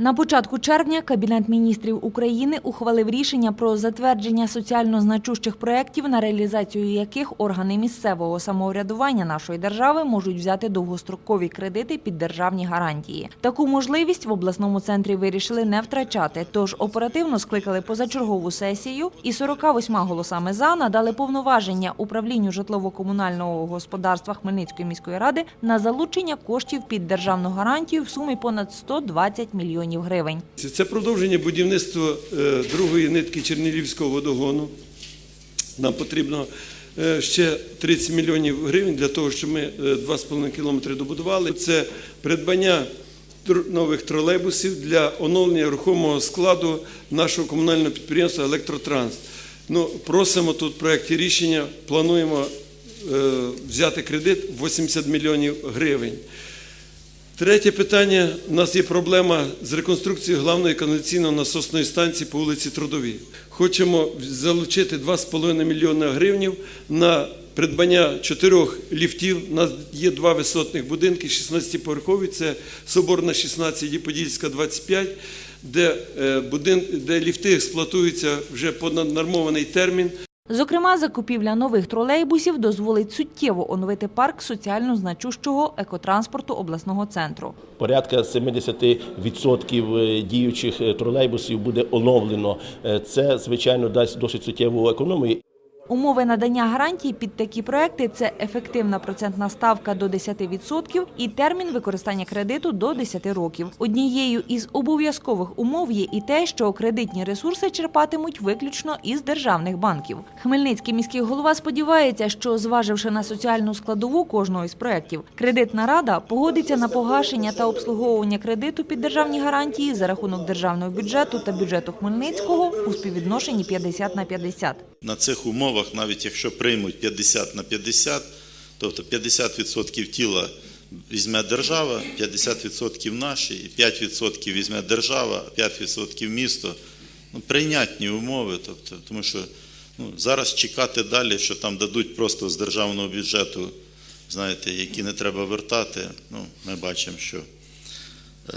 На початку червня Кабінет міністрів України ухвалив рішення про затвердження соціально значущих проєктів, на реалізацію яких органи місцевого самоврядування нашої держави можуть взяти довгострокові кредити під державні гарантії. Таку можливість в обласному центрі вирішили не втрачати, тож оперативно скликали позачергову сесію і 48 голосами за надали повноваження управлінню житлово-комунального господарства Хмельницької міської ради на залучення коштів під державну гарантію в сумі понад 120 мільйонів гривень. Це- продовження будівництва е, другої нитки Чернігівського водогону. Нам потрібно е, ще 30 мільйонів гривень для того, щоб ми е, 2,5 кілометри добудували. Це придбання нових тролейбусів для оновлення рухомого складу нашого комунального підприємства Електротранс. Ну, просимо тут в проєкті рішення, плануємо е, взяти кредит 80 мільйонів гривень. Третє питання. У нас є проблема з реконструкцією главної каналізаційно-насосної станції по вулиці Трудовій. Хочемо залучити 2,5 мільйона гривнів на придбання чотирьох ліфтів. У нас є два висотних будинки, 16-поверхові, це Соборна 16 і Подільська 25, де, е, будин, де ліфти експлуатуються вже понаднормований термін. Зокрема, закупівля нових тролейбусів дозволить суттєво оновити парк соціально значущого екотранспорту обласного центру. Порядка 70% е, діючих е, тролейбусів буде оновлено. Е, Це, звичайно, дасть досить суттєву економію. Умови надання гарантій під такі проекти – це ефективна процентна ставка до 10% і термін використання кредиту до 10 років. Однією із обов'язкових умов є і те, що кредитні ресурси черпатимуть виключно із державних банків. Хмельницький міський голова сподівається, що, зваживши на соціальну складову кожного із проєктів, кредитна рада погодиться на погашення та обслуговування кредиту під державні гарантії за рахунок державного бюджету та бюджету Хмельницького у співвідношенні 50 на 50. На цих умовах, навіть якщо приймуть 50 на 50, тобто 50% тіла візьме держава, 50% наші, і 5% візьме держава, 5% місто. Ну, прийнятні умови, тобто, тому що ну, зараз чекати далі, що там дадуть просто з державного бюджету, знаєте, які не треба вертати, ну, ми бачимо, що е,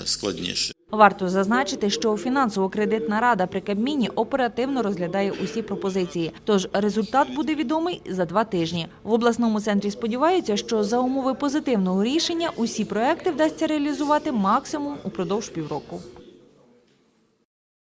складніше. Варто зазначити, що фінансово-кредитна рада при Кабміні оперативно розглядає усі пропозиції. Тож результат буде відомий за два тижні. В обласному центрі сподіваються, що за умови позитивного рішення усі проекти вдасться реалізувати максимум упродовж півроку.